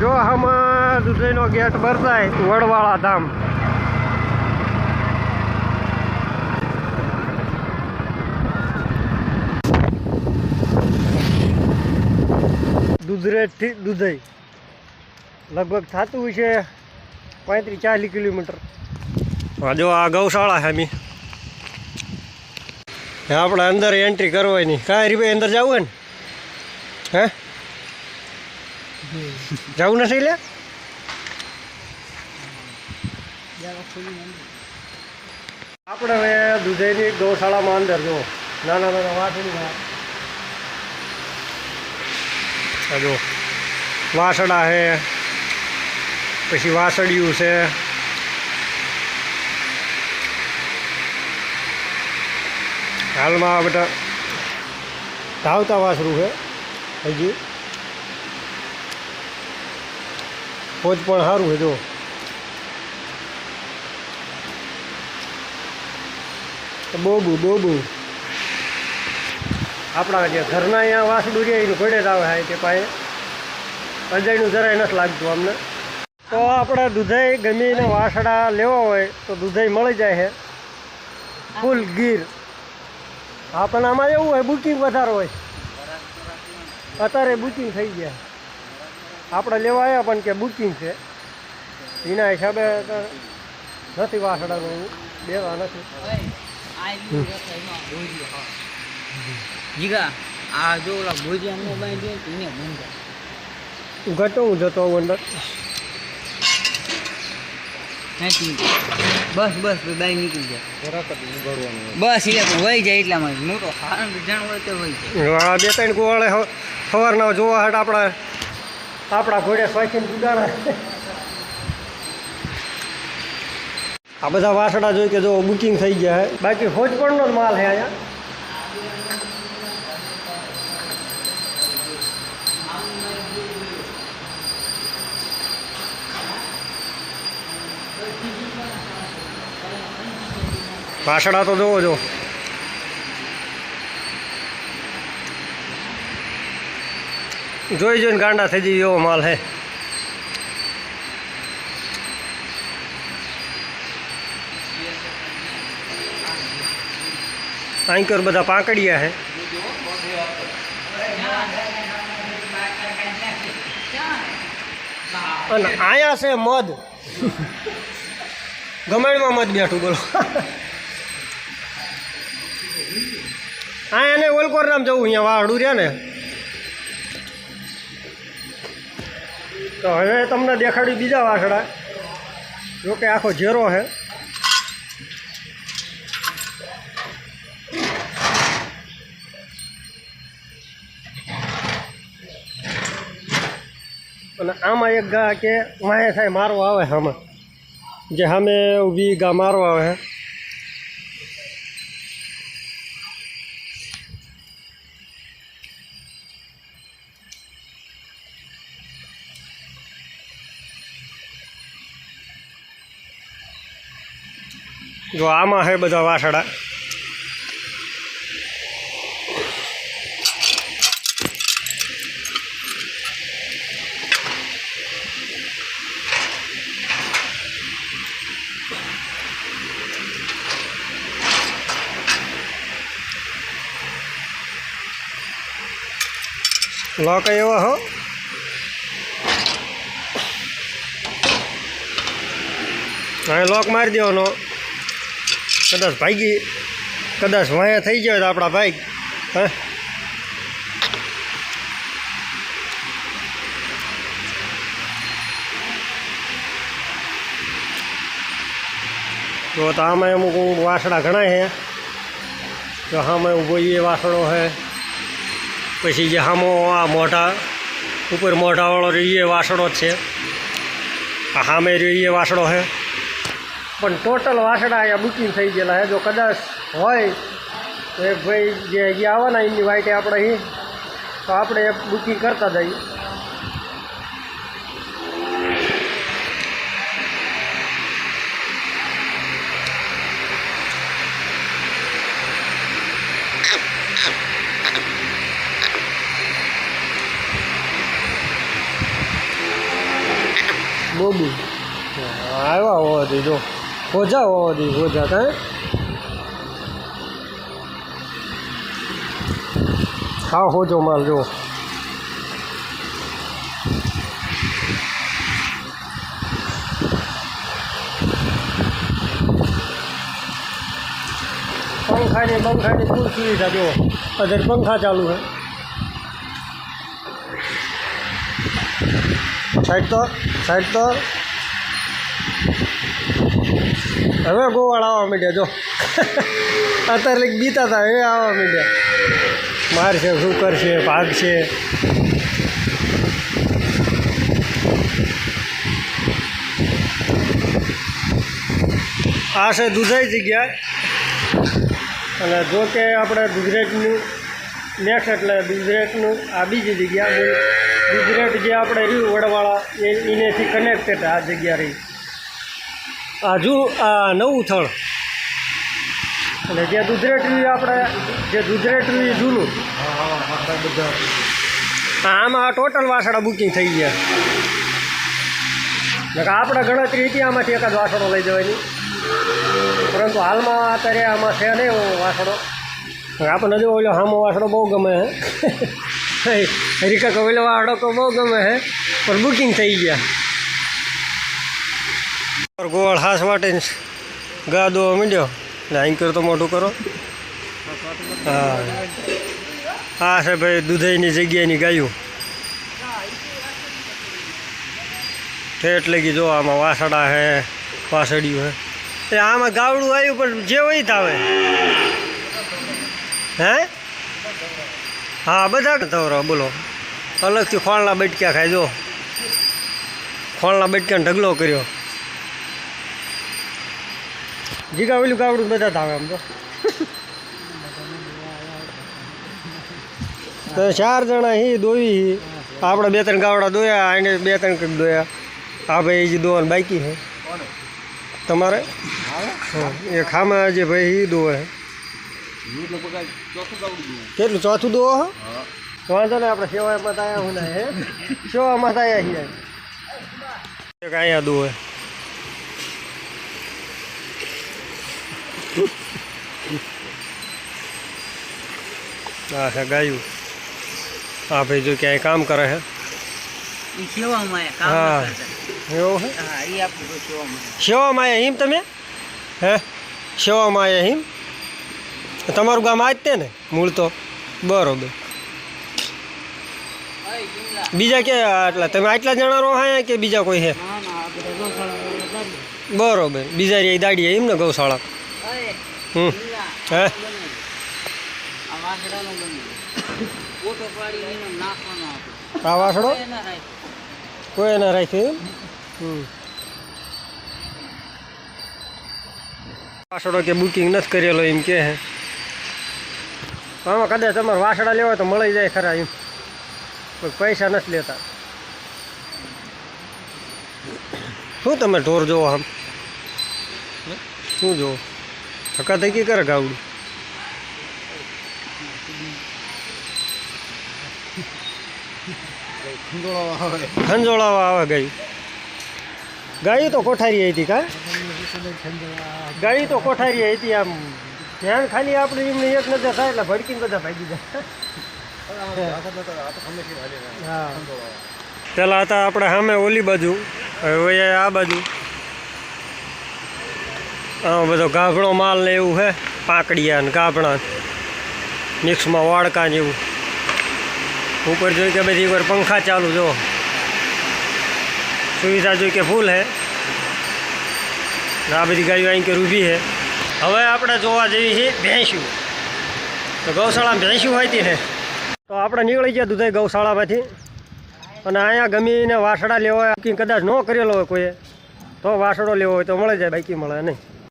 જો આમાં દુધઈનો ગેટ ભરતાય વડવાળા ધામ. દુધરેજથી દુધઈ. લગભગ થતું હોય છે પાંત્રીસ ચાલીસ કિલોમીટર. જો આ ગૌશાળા છે મી આપણે અંદર એન્ટ્રી કરવાની. કાંઈ રીપે અંદર જવું હે ને? હે? જવું નથી લે આપણે હવે દુધઈની ગૌશાળામાં અંદર જો નાના નાના વાસણી જો વાસડા છે, પછી વાસળિયું છે. હાલમાં બધા ધાવતા વાસરું છે, હજી. પોચ પણ સારું છે, જો. બોબુ બોબુ. આપણા જે ઘરના અહીંયા વાસડું છે એનું ઘોડે જ આવે છે તે પાસે અજાયનું જરાય નથી લાગતું અમને. તો આપણે દૂધઈ ગમીને વાસડા લેવા હોય તો દૂધઈ મળી જાય છે. ફૂલ ગીર. આપણને આમાં એવું હોય બુકિંગ વધારે હોય. અત્યારે બુકિંગ થઈ ગયા. આપણે લેવા આવ્યા પણ કે બુકિંગ છે. એના હિસાબે તો નથી વાસડાનું દેવા નથી. આ જો ઓલા ભોજિયા નો બાંધી દે એને બંધ ઘટો હું જતો હોઉં અંદર. બસ બસ બાઈ નીકળી જાય બસ એટલે વહી જાય એટલામાં. મોટો હારણ જાણ હોય તો વહી જાય. બે ત્રણ કુવાળે સવારના જોવા હાટ આપણા આપણા ઘોડે સ્વાખીને કુદાણા આ બધા વાસણા જોઈ કે જો બુકિંગ થઈ ગયા છે બાકી હોજપણનો જ માલ છે અહીંયા. વાસણા તો જોવો જો. જોઈ જોઈને ગાંડા થઈ જઈ એવો માલ હે. આંકર બધા પાંકડિયા હે. અને આયા છે મધ. ગમેણમાં મધ બેઠું બોલો. આયા એને ઓલકોર નામ જવું, અહીંયા વાહડું રહ્યા ને. તો હવે તમને દેખાડી બીજા વાસડા જો કે આખો ઝેરો છે. અને આમાં એક ગા કે વાંહે થાય, મારવા આવે આમાં જે સામે ઊભી ગા મારવા આવે. જો આમાં છે બધા વાસડા લોક એવો હો લોક મારી દેવાનો. કદાચ ભાગી, કદાચ વાયા થઈ જાય તો આપણા ભાઈ હે? તો આમાં અમુક વાસણા ઘણા છે તો આમાં ઊભો એ વાસણો છે પછી જે હામો આ મોઢા, ઉપર મોઢાવાળો એ વાસણો જ છે. આ સામે એ વાસણો છે પણ ટોટલ વાસણા અહીંયા બુકિંગ થઈ ગયેલા છે. જો કદાચ હોય તો એક ભાઈ જે અહીંયા આવવાના એની વાઈટે આપણે અહીં તો આપણે એ બુકિંગ કરતા જઈએ. બોબુ. આવ્યા હોવા દે જો હોજા હોવા દે હોજા કાંઈ હા હોજો માલ જો પંખાની પંખાની ફૂલ સુવિધા જો અધર પંખા ચાલુ છે સાઈડ તો સાઈડ તો હવે ગોવાળ આવવા માંડ્યા, જો. અત્યારે બીતા હતા હવે આવવા માંડ્યા. મારશે, શું કરશે, ભાગશે. આ છે દુધાઈ જગ્યા. અને જો કે આપણે ગુજરાતનું નેક્સ્ટ એટલે ગુજરાતનું આ બીજી જગ્યા. ગુજરાત જે આપણે રહ્યું વડવાળા, એ એનેથી કનેક્ટેડ આ જગ્યા રહી. આ જુ આ નવું થળ અને જે ગુજરાત આપણે જે ગુજરાત જૂનું હા, આમાં ટોટલ વાસણા બુકિંગ થઈ ગયા આપણે ગણતરી હતી આમાંથી એકાદ વાસણો લઈ જવાની પરંતુ હાલમાં અત્યારે આમાં છે નહીં એવો વાસણો આપણને જો ઓલો હામો વાસણો બહુ ગમે હે હરિકા કવેલો વાસણો તો બહુ ગમે હે પણ બુકિંગ થઈ ગયા ગોળ હાસ માટે ગા દો મીડ્યો. ને અહીં કરો તો મોટું કરો. હા. હા છે ભાઈ દૂધઈની જગ્યાની ગાયું. ઠેઠ લગી જો, આમાં વાસડા હે વાસડિયું હે. એ આમાં ગાવડું આવ્યું, પણ જે હોય થાવે. હે? હા, બધા તવરો, બોલો. અલગથી ખોળના બટક્યા ખાય જો. ખોળના બટક્યાને ઢગલો કર્યો. જીગા ઓલું ગાવડું બધા ધાવે આમ તો ચાર જણા હી દોવી હી આપણે બે ત્રણ ગાવડા દોયા એને બે ત્રણ કંઈક દોયા આ ભાઈ જે દોવાનું બાકી છે તમારે હા, એ ખામાં જે ભાઈ એ દોવે હે કેટલું ચોથું દોવો હો વાંધો ને આપણે સેવામાં આવ્યા હું ને હે સેવામાં આવ્યા છીએ કાંઈ દોવે હા છે ગાયું હા ભાઈ જો ક્યાંય કામ કરે છે ઈ સેવામાં એ કામ હા. ન કરતા. એવું છે હા ઈ આપણું કોઈ સેવામાં સેવામાં આવ્યા હિમ તમે હે સેવામાં આવ્યા હિમ તમારું ગામ આ જ તે ને મૂળ તો બરોબર બીજા કે આટલા તમે આટલા જણા રહો હા કે બીજા કોઈ છે ના ના આપણે ગૌશાળા દાદી બરોબર બીજા રે દાડી એમ ને ગૌશાળા અરે હમ. હે? આ વાસડો. કોઈ ના રાખ્યું હમ. વાસડો કે બુકિંગ નથી કરેલો એમ કે હે. આમાં કદાચ તમારે વાસડા લેવા તો મળી જાય ખરા એમ. પણ પૈસા નથી લેતા. શું તમે ઢોર જોવો આમ? શું જોવો? થકા થકી કરે ગાવડું? ખંજોળાવા આવે ગાયું. ગાયું તો કોઠારી હતી કા? ગાયું તો કોઠારી હતી આમ. ધ્યાન ખાલી આપણે એમને એક નજર થાય એટલે ભડકીને બધા ભાગી જાય. હા. પેલા હતા આપણે સામે ઓલી બાજુ હવે આ બાજુ. આમાં બધો ગાભણો માલ ને એવું છે પાકડિયા ને ગાભણા મિક્સમાં વાડકા જેવું ઉપર જોઈ કે બધી એકવાર પંખા ચાલુ, જો. સુવિધા જોઈ કે ફૂલ હે. આ બધી ગાયો અહીં કે ઊભી છે હવે આપણે જોવા જેવી છે ભેંસ્યું તો ગૌશાળામાં ભેંસ્યું હોય હતી ને તો આપણે નીકળી ગયા દુધાઈ ગૌશાળામાંથી. અને અહીંયા ગમીને વાસડા લેવા હોય કદાચ ન કરેલો હોય કોઈએ, તો વાસડો લેવો હોય તો મળે જાય, બાકી મળે નહીં.